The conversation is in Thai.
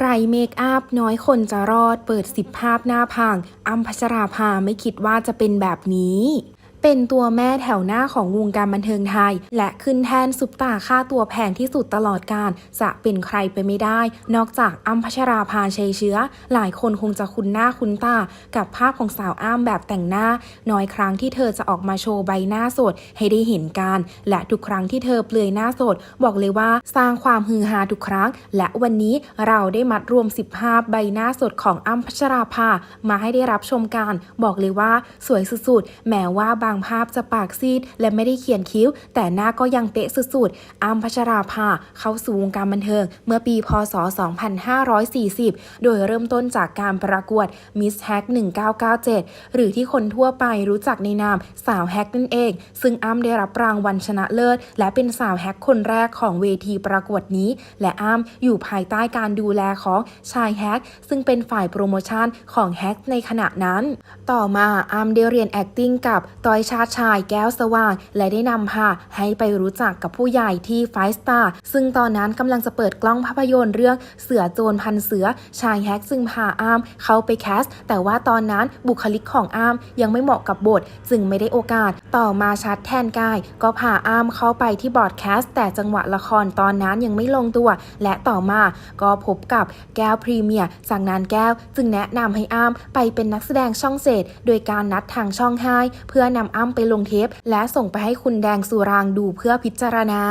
ไรเมคอัพน้อยคนจะรอดเปิดสิบภาพหน้าพังอัมพัชราภาไม่คิดว่าจะเป็นแบบนี้ เป็นตัวแม่แถวหน้าของวงการบันเทิงไทย และขึ้นแทนซุปตาค่าตัวแพงที่สุดตลอดการ จะเป็นใครไปไม่ได้ นอกจากอัมพัชราภาชัยเชื้อ หลายคนคงจะคุ้นหน้าคุ้นตา กับภาพของสาวอ้ามแบบแต่งหน้า น้อยครั้งที่เธอจะออกมาโชว์ใบหน้าสดให้ได้เห็นกัน และทุกครั้งที่เธอเปลือยหน้าสด บอกเลยว่าสร้างความฮือฮาทุกครั้ง และวันนี้เราได้มัดรวม 10 ภาพใบหน้าสดของอ้ำพัชราภามาให้ได้รับชมกันบอกเลยว่าสวยสุดๆแม้ว่าบางภาพจะปากซีด และไม่ได้เขียนคิ้ว แต่หน้าก็ยังเป๊ะสุดๆอ้ำพัชราภาเข้าสู่วงการบันเทิง เมื่อปีพศ 2540 โดยเริ่มต้นจากการประกวด Miss Hack 1997 หรือที่คนทั่วไปรู้จักในนามสาวแฮกนั่นเอง ซึ่งอ้ำได้รับรางวัลชนะเลิศ และเป็นสาวแฮกคนแรกของเวทีประกวดนี้ และอ้ำอยู่ภายใต้การดูแลของชายแฮกซึ่งเป็นฝ่ายโปรโมชั่นของแฮกในขณะนั้น ต่อมาอ้ำได้เรียน acting กับตอยชาติชายแก้วสว่าง และได้นำพาให้ไปรู้จักกับผู้ใหญ่ที่ไฟสตาร์ซึ่งตอนนั้นกำลังจะเปิดกล้องภาพยนตร์เรื่องเสือโจรพันเสือชายแฮกซึ่งพาอ้ำเข้าไปแคส แต่ว่าตอนนั้นบุคลิกของอ้ำยังไม่เหมาะกับบท จึงไม่ได้โอกาส ต่อมาชัดแทนกาย ก็พาอ้ำเข้าไปที่บอร์ดแคสต์แต่จังหวะละครตอนนั้นยังไม่ลงตัว และต่อมาก็พบกับแก้วพรีเมียร์จากนั้นแก้วจึงแนะนำให้อ้ำไปเป็นนักแสดงช่องเศษ โดยการนัดทางช่องให้เพื่อนำอ้ำไปลงเทป และส่งไปให้คุณแดงสุรางดูเพื่อพิจารณา